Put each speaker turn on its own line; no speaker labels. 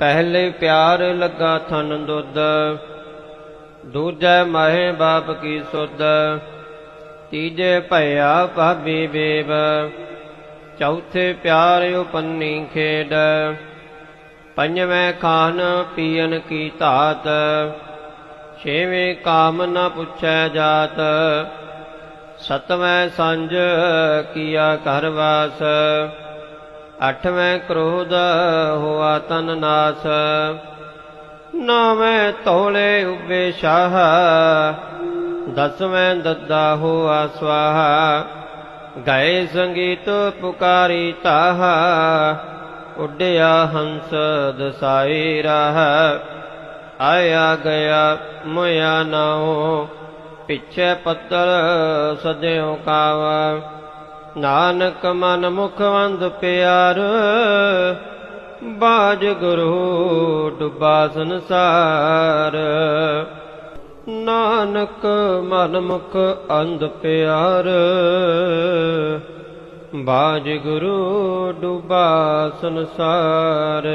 ਪਹਿਲੇ ਪਿਆਰ ਲੱਗਾ ਥਨ ਦੁੱਧ, ਦੂਜੈ ਮਾਹੇ ਬਾਪ ਕੀ ਸੁਧ, ਤੀਜੇ ਭਇਆ ਭਾਬੀ ਬੇਬ ਚੌਥੇ ਪਿਆਰ ਉਪੰਨੀ ਖੇਡ, ਪੰਜਵੇਂ ਖਾਨ ਪੀਨ ਕੀ ਧਾਤ, ਛੇਵੇਂ ਕਾਮ ਨ ਪੁੱਛੈ ਜਾਤ, ਸਤਵੇਂ ਸੰਜ ਕੀਆ ਘਰ ਵਾਸ। ਅਠਵੇਂ ਕ੍ਰੋਧ ਹੋਆ ਤਨ ਨਾਸ। ਨੌਵੇਂ ਤੋਲੇ ਉਬੇ ਸ਼ਾਹ। ਦਸਵੇਂ ਦੱਦਾ ਹੋਆ ਸਵਾਹਾ। ਗਏ ਸੰਗੀਤ ਪੁਕਾਰੀ ਤਾਹ। ਉੱਡਿਆ ਹੰਸ ਦਸਾਈ ਰਾਹ। ਆਇਆ ਗਿਆ ਮੋਇਆ ਨਾਉ। ਪਿੱਛੇ ਪੱਤਰ ਸਦਿਓ ਕਾਵਾ। ਨਾਨਕ ਮਨ ਮੁਖ ਪਿਆਰ, ਬਾਜ ਗੁਰੂ ਡੁੱਬਾ ਸੰਸਾਰ। ਨਾਨਕ ਮਨ ਮੁਖ ਅੰਧ ਪਿਆਰ, ਬਾਜ ਗੁਰੂ ਡੁੱਬਾ ਸੰਸਾਰ।